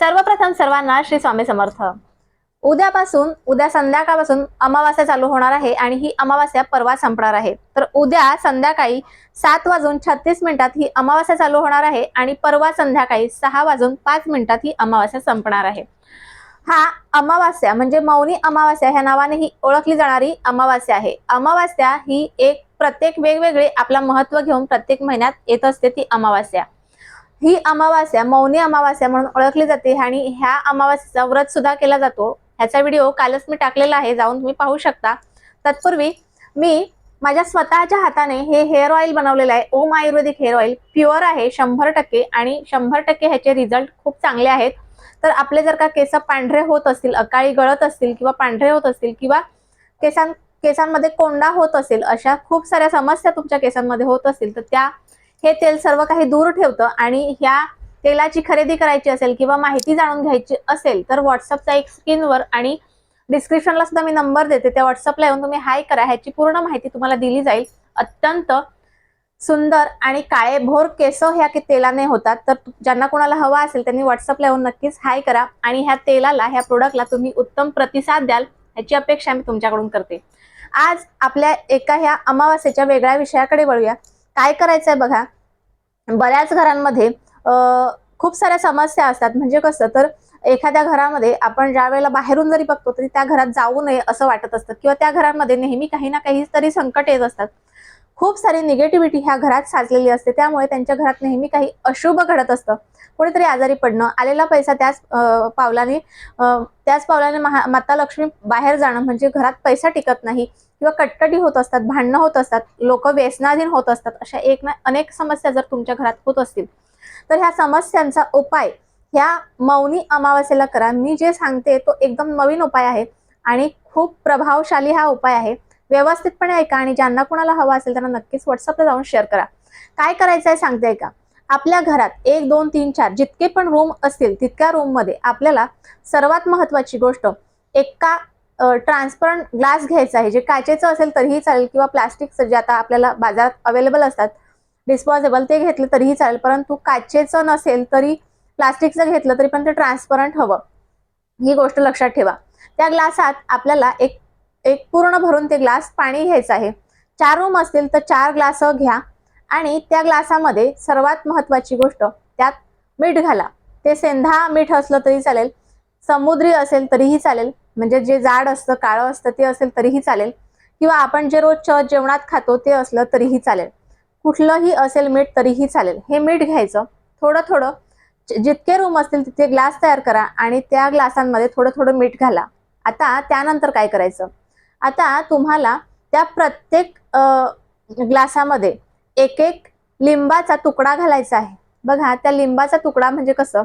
सर्वप्रथम सर्वांना श्री स्वामी समर्थ. उद्यापासून उद्या संध्याकाळपासून अमावास्या चालू होणार आहे आणि ही अमावास्या परवा संपणार आहे. तर उद्या संध्याकाळी सात वाजून छत्तीस मिनिटात ही अमावास्या चालू होणार आहे आणि परवा संध्याकाळी सहा वाजून पाच मिनिटात ही अमावास्या संपणार आहे. हा अमावास्या म्हणजे मौनी अमावास्या ह्या नावाने ही ओळखली जाणारी अमावास्या आहे. अमावास्या ही एक प्रत्येक वेगवेगळे आपला महत्त्व घेऊन प्रत्येक महिन्यात येत असते ती अमावास्या. ही अमावास्या मौनी अमावास्या म्हणून ओळखली जाते आणि ह्या अमावास्याचा व्रत सुद्धा केला जातो. ह्याचा व्हिडिओ कालच मी टाकलेला आहे जाऊन तुम्ही पाहू शकता. तत्पूर्वी मी माझ्या स्वतःच्या हाताने हे हेअर ऑइल बनवलेलं आहे. Om ayurvedic hair oil pure आहे शंभर टक्के आणि शंभर टक्के ह्याचे रिझल्ट खूप चांगले आहेत. तर आपले जर का केस पांढरे होत असतील अकाळी गळत असतील किंवा पांढरे होत असतील किंवा केसां केसांमध्ये कोंडा होत असेल अशा खूप साऱ्या समस्या तुमच्या केसांमध्ये होत असतील तर त्या हे तेल सर्व काही दूर ठेवतं आणि ह्या तेलाची खरेदी करायची असेल किंवा माहिती जाणून घ्यायची असेल तर व्हॉट्सअपचा एक स्क्रीनवर आणि डिस्क्रिप्शनला सुद्धा मी नंबर देते. त्या व्हॉट्सअपला येऊन तुम्ही हाय करा. ह्याची पूर्ण माहिती तुम्हाला दिली जाईल. अत्यंत सुंदर आणि काळे भोर केस ह्या के तेलाने होतात. तर ज्यांना कोणाला हवा असेल त्यांनी व्हॉट्सअपला येऊन नक्कीच हाय करा आणि ह्या तेलाला ह्या प्रोडक्टला तुम्ही उत्तम प्रतिसाद द्याल ह्याची अपेक्षा मी तुमच्याकडून करते. आज आपल्या एका ह्या अमावास्येच्या वेगळ्या विषयाकडे वळूया. काय करायचंय बघा? बऱ्याच घरांमध्ये खूप साऱ्या समस्या असतात. म्हणजे कसं तर एखाद्या घरामध्ये आपण ज्या वेळेला बाहेरून जरी बघतो तरी त्या घरात जाऊ नये असं वाटत असतं. किंवा त्या घरामध्ये नेहमी काही ना काही तरी संकट येत असतात. खूप सारी निगेटिव्हिटी ह्या घरात साचलेली असते. त्यामुळे त्यांच्या घरात नेहमी काही अशुभ घडत असतं. कोणीतरी आजारी पडणं आलेला पैसा त्याच पावलाने त्याच पावलाने महा माता लक्ष्मी बाहेर जाणं म्हणजे घरात पैसा टिकत नाही किंवा कटकटी होत असतात भांडणं होत असतात लोक व्यसनाधीन होत असतात अशा एक ना अनेक समस्या जर तुमच्या घरात होत असतील तर ह्या समस्यांचा उपाय ह्या मौनी अमावास्येला करा. मी जे सांगते तो एकदम नवीन उपाय आहे आणि खूप प्रभावशाली हा उपाय आहे. व्यवस्थितपणे ऐका आणि ज्यांना कोणाला हवा असेल त्यांना नक्कीच व्हॉट्सअपला जाऊन शेअर करा. काय करायचं आहे सांगते ऐका आपल्या घरात एक दोन तीन चार जितके पण रूम असतील तितक्या रूममध्ये आपल्याला सर्वात महत्वाची गोष्ट एका ट्रान्सपरंट ग्लास घ्यायचा आहे. जे काचेचं असेल तरीही चालेल किंवा प्लास्टिकचं जे आता आपल्याला बाजारात अवेलेबल असतात डिस्पॉजेबल ते घेतलं तरीही चालेल. परंतु काचेचं नसेल तरी प्लास्टिकचं घेतलं तरी पण ते ट्रान्सपरंट हवं. ही गोष्ट लक्षात ठेवा. त्या ग्लासात आपल्याला एक एक पूर्ण भरून ते ग्लास पाणी घ्यायचं आहे. चार रूम असतील तर चार ग्लास घ्या आणि त्या ग्लासामध्ये सर्वात महत्वाची गोष्ट त्यात मीठ घाला. ते सेंधा मीठ असलं तरी चालेल समुद्री असेल तरीही चालेल म्हणजे जे जाड असतं काळं असतं ते असेल तरीही चालेल किंवा आपण जे रोज जेवणात खातो ते असलं तरीही चालेल. कुठलंही असेल मीठ तरीही चालेल. हे मीठ घ्यायचं. थोडं थोडं जितके रूम असतील तितके ग्लास तयार करा आणि त्या ग्लासांमध्ये थोडं थोडं मीठ घाला. आता त्यानंतर काय करायचं? आता तुम्हाला त्या प्रत्येक ग्लासामध्ये एक एक लिंबाचा तुकडा घालायचा आहे. बघा त्या लिंबाचा तुकडा म्हणजे कसं?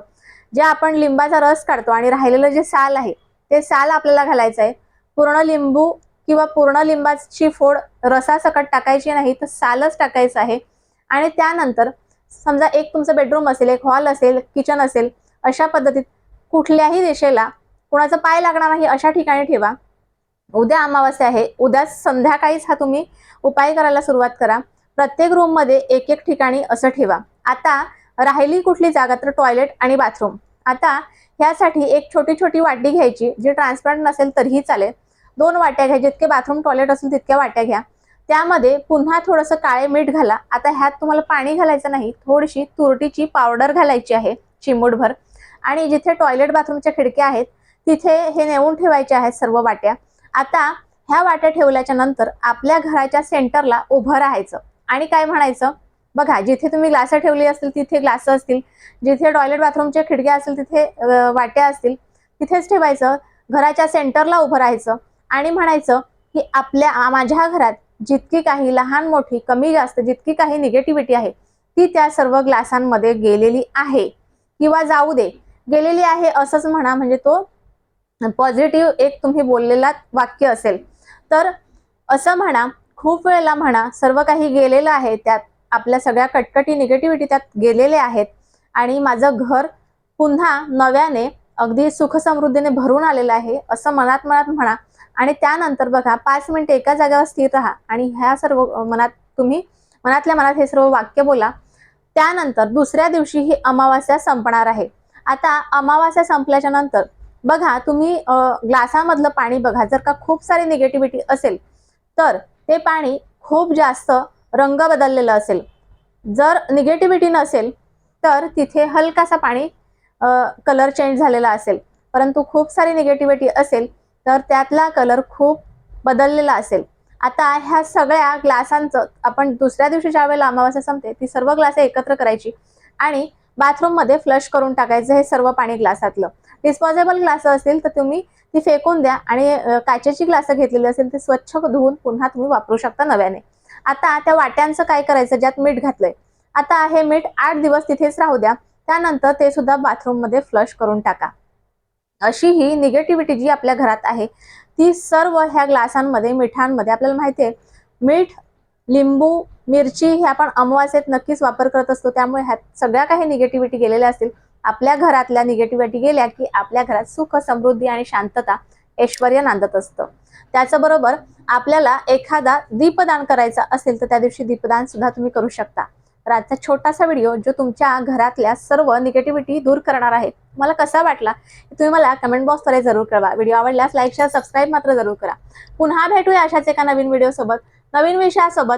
जे आपण लिंबाचा रस काढतो आणि राहिलेलं जे साल आहे ते साल आपल्याला घालायचं आहे. पूर्ण लिंबू किंवा पूर्ण लिंबाची फोड रसासकट टाकायची नाही तर सालच टाकायचं आहे. आणि त्यानंतर समजा एक तुमचं बेडरूम असेल एक हॉल असेल किचन असेल अशा पद्धतीत कुठल्याही दिशेला कुणाचा पाय लागणार नाही अशा ठिकाणी ठेवा. उद्या अमावास्या आहे. उद्या संध्याकाळीच हा तुम्ही उपाय करायला सुरुवात करा. प्रत्येक रूममध्ये एक एक ठिकाणी असं ठेवा. आता राहिली कुठली जागा तर टॉयलेट आणि बाथरूम आता ह्यासाठी एक छोटी छोटी वाटी घ्यायची. जी ट्रान्सपरंट नसेल तरीही चालेल. दोन वाट्या घ्या. जितके बाथरूम टॉयलेट असेल तितक्या वाट्या घ्या. त्यामध्ये पुन्हा थोडंसं काळे मीठ घाला. आता ह्यात तुम्हाला पाणी घालायचं नाही. थोडीशी तुरटीची पावडर घालायची आहे चिमूटभर. आणि जिथे टॉयलेट बाथरूमच्या खिडक्या आहेत तिथे हे नेऊन ठेवायचे आहेत सर्व वाट्या. आता ह्या वाट्या ठेवल्याच्या नंतर आपल्या घराच्या सेंटरला उभं राहायचं. आणि काय म्हणायचं? बघा जिथे तुम्ही ग्लास ठेवली असतील तिथे ग्लास असतील. जिथे टॉयलेट बाथरूमच्या खिडक्या असतील तिथे वाट्या असतील तिथेच ठेवायचं. घराच्या सेंटरला उभं राहायचं. आणि म्हणायचं की आपल्या माझ्या घरात जितकी काही लहान मोठी कमी जास्त जितकी काही निगेटिव्हिटी आहे ती त्या सर्व ग्लासांमध्ये गेलेली आहे. किंवा जाऊ दे गेलेली आहे असंच म्हणा म्हणजे तो पॉझिटिव्ह एक तुम्ही बोललेला वाक्य असेल. तर असं म्हणा खूप वेळेला म्हणा सर्व काही गेलेलं आहे त्यात आपल्या सगळ्या कटकटी निगेटिव्हिटी त्यात गेलेले आहेत आणि माझं घर पुन्हा नव्याने अगदी सुखसमृद्धीने भरून आलेलं आहे असं मनात मनात म्हणा. आणि त्यानंतर बघा पाच मिनिटं एका जागेवर स्थिर राहा आणि ह्या सर्व मनात तुम्ही मनातल्या मनात हे सर्व वाक्य बोला. त्यानंतर दुसऱ्या दिवशी ही अमावास्या संपणार आहे. आता अमावास्या संपल्याच्या नंतर बघा तुम्ही ग्लासामधलं पाणी बघा जर का खूप सारी निगेटिव्हिटी असेल तर ते पाणी खूप जास्त रंग बदललेलं असेल. जर निगेटिव्हिटी नसेल तर तिथे हलकासा पाणी कलर चेंज झालेला असेल. परंतु खूप सारी निगेटिव्हिटी असेल तर त्यातला कलर खूप बदललेला असेल. आता ह्या सगळ्या ग्लासांचं आपण दुसऱ्या दिवशी ज्या वेळेला अमावास्या संपते ती सर्व ग्लास एकत्र करायची. आणि बाथरूममध्ये फ्लश करून टाकायचं हे सर्व पाणी ग्लासातलं. डिस्पोजेबल ग्लास असतील तर तुम्ही ती फेकून द्या आणि काचेची ग्लास घेतलेली असेल ती स्वच्छ धुवून पुन्हा तुम्ही वापरू शकता नव्याने. आता त्या वाट्यांचं काय करायचं ज्यात मीठ घातलंय? आता हे मीठ आठ दिवस तिथेच राहू द्या. त्यानंतर ते सुद्धा बाथरूममध्ये फ्लश करून टाका. अशी ही निगेटिव्हिटी जी आपल्या घरात आहे ती सर्व ह्या ग्लासांमध्ये मिठांमध्ये आपल्याला माहिती आहे. मीठ लिंबू मिरची हे आपण अमावास्येत नक्कीच वापर करत असतो. त्यामुळे ह्या सगळ्या काही निगेटिव्हिटी गेलेल्या असतील. आपल्या घरातल्या निगेटिव्हिटी गेल्या की आपल्या घरात सुख समृद्धी आणि शांतता ऐश्वर नांदत असतं. त्याचबरोबर आपल्याला एखादा दीपदान करायचा असेल तर त्या दिवशी दीपदान सुद्धा तुम्ही करू शकता. रातचा छोटासा व्हिडिओ जो तुमच्या घरातल्या सर्व निगेटिव्हिटी दूर करणार आहे. मला कसा वाटला? तुम्ही मला कमेंट बॉक्सद्वारे जरूर कळवा. व्हिडिओ आवडल्यास लाईक शेअर सबस्क्राईब मात्र जरूर करा. पुन्हा भेटूया अशाच एका नवीन व्हिडिओ सोबत नवीन विषयासोबत